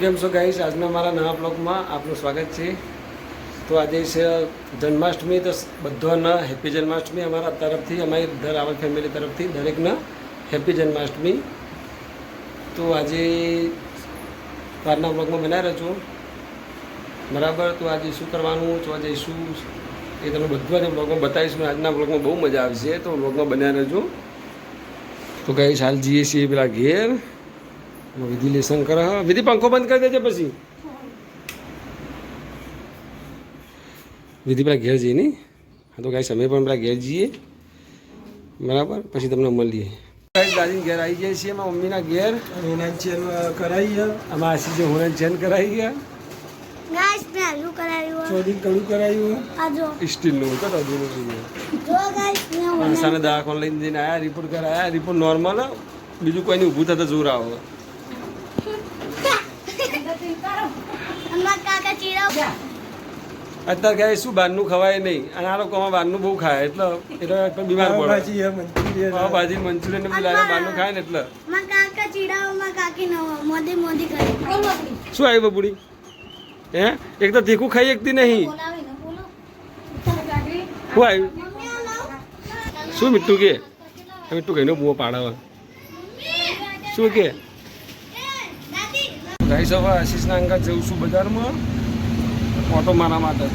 કેમ છો ગાઈસ આજના મારા નવા બ્લોગમાં આપનું સ્વાગત છે. તો આજે છે જન્માષ્ટમી તો બધાના હેપી જન્માષ્ટમી અમારા તરફથી, અમારી દર આવર ફેમિલી તરફથી, દરેકના હેપી જન્માષ્ટમી. તો આજે બારના બ્લોગમાં બનાવી રહ્યો છું. બરાબર, તો આજે શું કરવાનું, તો આજે શું એ તમને બધું બ્લોગમાં બતાવીશું. આજના બ્લોગમાં બહુ મજા આવશે તો બ્લોગમાં બનાવી રહેજો તો ગાઈસ હાલ જઈએ છીએ પેલા ઘેર. વિધિ લેસન કરે હા. વિધિ પંખો બંધ કરી દેજે પછી. વિધિ પેલા ઘેર જઈએ નહીં. હા તો કાંઈ સમય પણ પેલા ઘેર જઈએ. બરાબર? પછી તમને મળીએ. ગાઈસ દાદીને ઘેર આવી જાય છીએ એમાં મમ્મીના ઘેર. એના ચેન કરાવી ગયા. આમાં આશી જે હોને ચેન કરાવી ગયા. ગાઈસ મેં કરાવ્યું ચોરી કડું કરાવ્યું આ જો. સ્ટીલનું તો અધૂરું જોઈએ જો ગાઈસ મેં ઓનલાઈન માણસાને દવાખાને લઈને જઈને આયા રિપોર્ટ કરાયા રિપોર્ટ નોર્મલ બીજું કોઈને ઊભું થતા જોર આવે. અત્યારે કહે શું બહારનું ખવાય નહીં. અને આ લોકોમાં બહારનું બહુ ખાય એટલે એટલે પણ બીમાર પડે. પાવભાજી છે મંચુરિયન પાવભાજી લાગે બહારનું ખાય ને એટલે. મારા કાકા ચીડાવ મારા કાકી નો મોદી મોદી કરી. શું આવી બબુડી? હે? એક તો તીખું ખાઈ શકતી નહીં. શું આવ્યું? શું મીઠું કે? મીઠું કહીને બુઓ પાડાવે શું કે? ગાઈસ હવે આશીષના અંગત જઉં છું બજારમાં. ઓટો મારા માટે.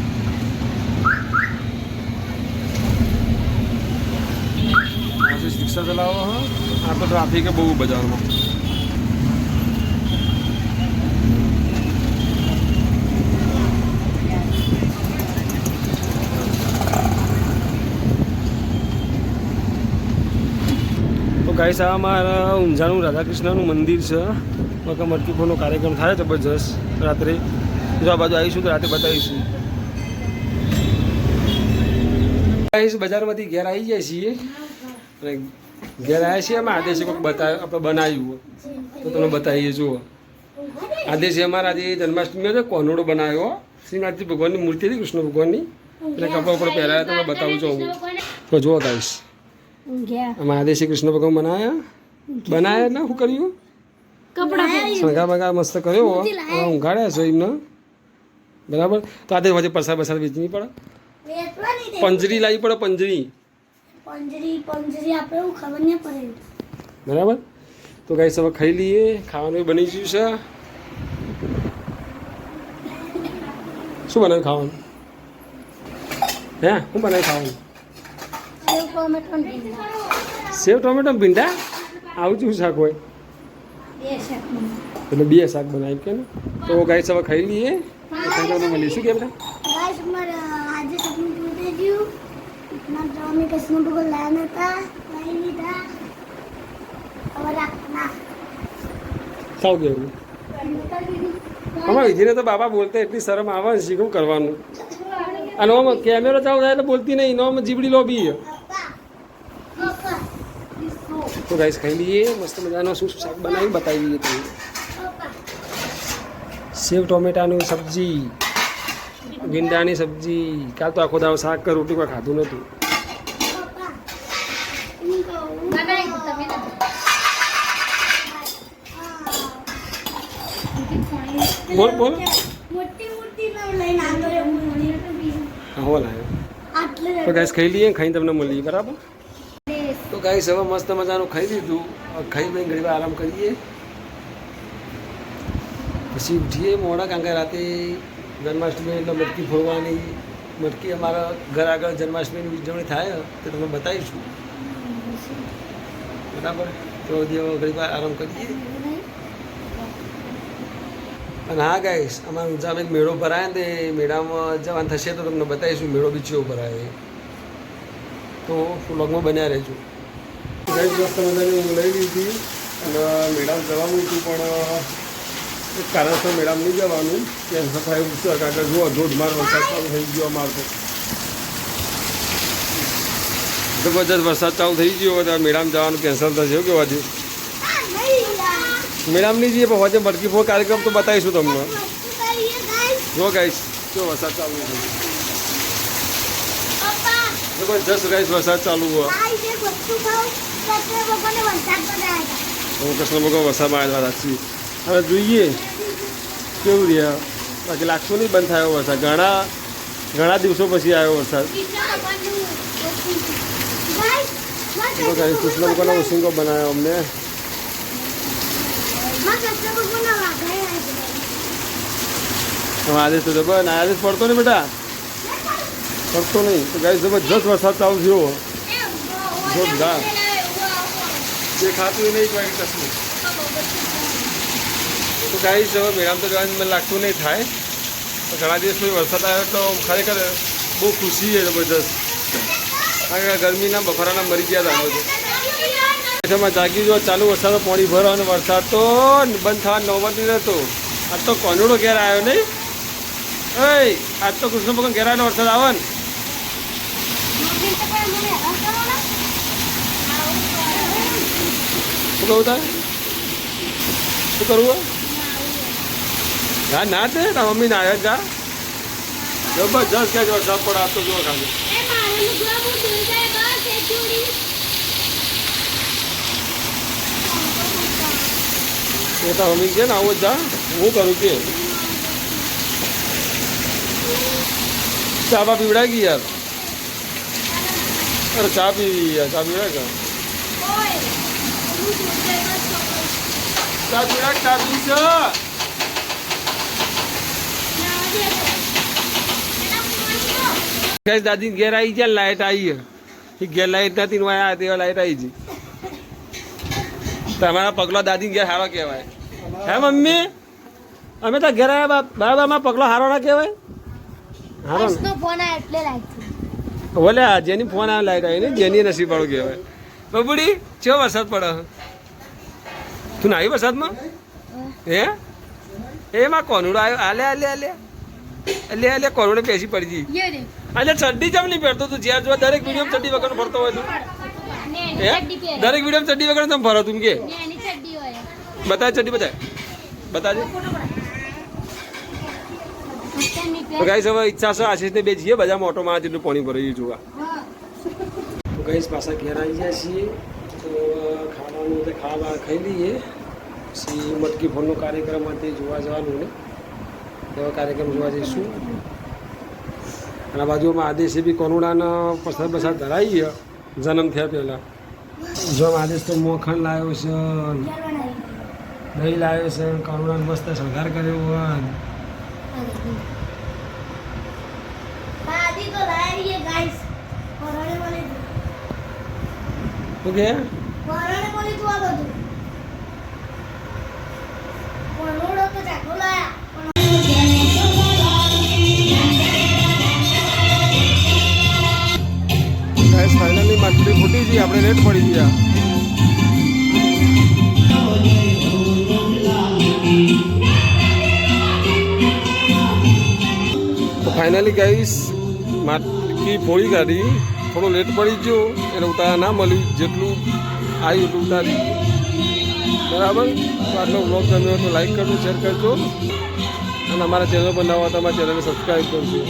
આશીષ રિક્ષા ચલાવો હા? આ તો ટ્રાફિક બહુ બજારમાં. તો ગાઈસ આ અમારા ઊંઝાનું રાધાકૃષ્ણનું મંદિર છે. મકા મટકીફોનો કાર્યક્રમ થાય જબરજસ્ત. રાત્રે જો આ બાજુ આવીશું તો રાતે બતાવીશું. બજારમાંથી ઘેર આવી જાય છીએ. અને ઘેર આવ્યા છીએ અમે આદેશે કોઈક બતા આપણે બનાવ્યું તો તમે બતાવીએ જુઓ. આદેશે અમારા આજે જન્માષ્ટમી હતો કોનોડો બનાવ્યો. શ્રીનાથજી ભગવાનની મૂર્તિ હતી કૃષ્ણ ભગવાનની. એટલે કપડા ઉપર પહેરાયા તમે બતાવું છું હું. તો જુઓ ગાઈસ. આમાં આદેશી કૃષ્ણ ભગવાન બનાવ્યા. બનાવ્યા ને શું કર્યું? શણગાર બગા મસ્ત કર્યો. ઊંઘાડ્યા છો એમને. બરાબર? તો આજે વચ્ચે પ્રસાદ બસાદ વેચવી પડે પંજરી લાવવી પડે પંજરી. પંજરી પંજરી આપણે એવું ખબર નહીં પડે. બરાબર? તો ગાઈસ હવે ખાઈ લઈએ. ખાવાનું બની ગયું છે. શું બનાવ્યું ખાવાનું? હે? શું બનાવ્યું ખાવાનું? સેવ ટોમેટો ભીંડા. આવું શું શાક હોય. એટલે બે શાક બનાવી કે ને? તો ગાઈસ હવે ખાઈ લઈએ. ખાઈ તમને શું કે? આપણે ગાઈસ મારે આજે સપનું પૂરું થઈ ગયું. મારા મમ્મી કૃષ્ણ ભગવાન લાયા નતા. લઈ લીધા. હવે રાખના સાવ કેવું અમારા વિધિને તો બાબા બોલતા એટલી શરમ આવે શીખવું કરવાનું. અને આમાં કેમેરો ચાલુ થાય એટલે બોલતી નહીં. નો જીબડી લોબી તો ગાઈસ ખાઈ લઈએ મસ્ત મજાનો શું શું શાક બનાવી બતાવી દઈએ તમને પપ્પા સેવ ટોમેટાની સબ્જી ભીંડાની સબ્જી કાલ તો આખો દાડો શાક કર રોટી કોઈ ખાધું નહોતું પપ્પા હું કહું બોલ બોલ મોટી મોટી ન લઈને આવતો રહ્યો હા હો લાવ્યો આટલે તો ગાઈસ ખાઈ લઈએ ખાઈને તમને મળીએ બરાબર તો ગાઈસ હવે મસ્ત મજાનું ખાઈ લીધું. ખાઈ લઈને ઘણી આરામ કરીએ. પછી ઉઠીએ મોડા, કારણ કે રાતે જન્માષ્ટમી એટલે મટકી ફોડવાની. મટકી અમારા ઘર આગળ જન્માષ્ટમીની ઉજવણી થાય, તે તમને બતાવીશું. બરાબર? તો ઘણી વાર આરામ કરીએ. અને હા ગાઈશ અમારા ઊંઝામાં એક મેળો ભરાય ને મેળામાં જવાનું થશે તો તમને બતાવીશું, મેળો બી ભરાય તો વ્લોગમાં બન્યા રહેજો. ગાઈશ મસ્ત મજાની ઊંઘ લઈ લીધી અને મેડમ જવાનું હતું પણ એક કારણસર મેડમ નહીં જવાનું. કેન્સર થાય ઉઠશે છે કારણ કે જુઓ ધોધમાર વરસાદ ચાલુ થઈ ગયો અમારે તો. જબરજસ્ત વરસાદ ચાલુ થઈ ગયો તો મેડમ જવાનું કેન્સલ થશે એવું મેડમ નહીં જઈએ પણ વચ્ચે મટકી ફો કાર્યક્રમ તો બતાવીશું તમને. જો ગાઈશ જો વરસાદ ચાલુ જબરજસ્ત ગાઈશ વરસાદ ચાલુ હોય. કૃષ્ણ ભગવાન વરસાદમાં આવ્યા સાચી હવે જોઈએ કેવું રહે બાકી લાગતું નહીં બંધ થયો વરસાદ. ઘણા ઘણા દિવસો પછી આવ્યો વરસાદ. કૃષ્ણ ભગવાનનો ઓસિંગો બનાવ્યો અમને. આજે તો જબર આદેશ પડતો નહીં બેટા. પડતો નહીં. તો ગાઈસ જબરજસ્ત વરસાદ ચાલુ થયો. જોરદાર. જે ખાતું નહીં કોઈ કશું તો કાંઈ હવે મેળામ તો જવાનું મને લાગતું નહીં થાય. તો ઘણા દિવસ પછી વરસાદ આવ્યો તો ખરેખર બહુ ખુશી છે જબરજસ્ત. કારણ કે ગરમીના બફારાના મરી ગયા હતા એમાં જાગી જો ચાલુ વરસાદ પાણી ભરો અને વરસાદ તો બંધ થવા નોબત નહીં રહેતો. આજ તો કોનડો ઘેર આવ્યો નહીં. એ આજ તો કૃષ્ણ ભગવાન ઘેર આવેલો વરસાદ આવે ને. શું કહું તારે શું કરવું હા ના તે તારા મમ્મી ના જા. જબરજસ્ત કે જો પડે આપતો જો ખાલી. એ તો મમ્મી છે ને આવો જ જા. હું કરું કે? ચા બા પીવડાય ગઈ યાર? અરે ચા પીવી યાર ચા પીવડાય ચા પીવડાય ચા ગેસ દાદી ઘેર આવી ગયા લાઈટ આવી એ ઘેર લાઈટ નથી ને આયા તેવા લાઈટ આવી ગઈ તમારા પગલો દાદી ઘેર સારો કહેવાય. હે મમ્મી? અમે તો ઘેર આવ્યા બરાબરમાં પગલો હારો ના કહેવાય? હારો ફોન એટલે લાઈટ ઓલે જેની ફોન આવે લાઈટ આવી ને જેની નસીબ વાળું કહેવાય. બબુડી ચેવો વરસાદ પડે? તું નાહી વરસાદમાં? હે? એમાં કોનુડો આવ્યો? આલે આલે આલે. આલે આલે કોનુડે બેસી પડી ગઈ. એટલે ચડ્ડી જમ નહીં પહેરતો તું? જ્યાં જોવા દરેક વીડિયો ચડ્ડી વગર ફરતો હોય તું. હે? દરેક વીડિયો ચડ્ડી વગર તમે ફરો તું કે? બતાવે ચડ્ડી બતાવે બતાજો. ગાઈ ગાઈસ હવે ઈચ્છા છે આશીષને બે જઈએ બધા મોટો માં જેટલું પાણી ભરાઈ જોવા. તો ગાઈસ પાછા ઘેર આવી જાય છીએ. તો ખાવાનું તે ખાવા ખાઈ લઈએ. પછી મટકી ફોનનો કાર્યક્રમ માટે જોવા જવાનું ને. એવો કાર્યક્રમ જોવા જઈશું. અને આ બાજુમાં આદેશે બી કોરોનાનો પ્રસાદ પ્રસાદ ધરાઈ ગયો જન્મ થયા પહેલાં. જો આદેશ તો મોખણ લાવ્યો છે. દહીં લાવ્યો છે. કરુણા મસ્ત શણગાર કર્યો હોય. તો લાવી કોરોને કે ઓકે. કોરોને બોલે તું આ બધું. કોરોડો તો ચાકુ લાયા ગાઈસ ફાઇનલી માટલી ફૂટી ગઈ આપણે રેટ પડી ગયા. ફાઇનલી ગાઈસ માટલી ફોડી કાઢી. થોડો લેટ પડી ગયો, એટલે ઉતારા ના મળ્યું, જેટલું આવ્યું એટલું ઉતારી બરાબર? તો આટલો બ્લોગ ગમ્યો તો લાઈક કરજો શેર કરજો, અને અમારા ચેનલ પર નવા તો અમારા ચેનલને સબસ્ક્રાઈબ કરજો.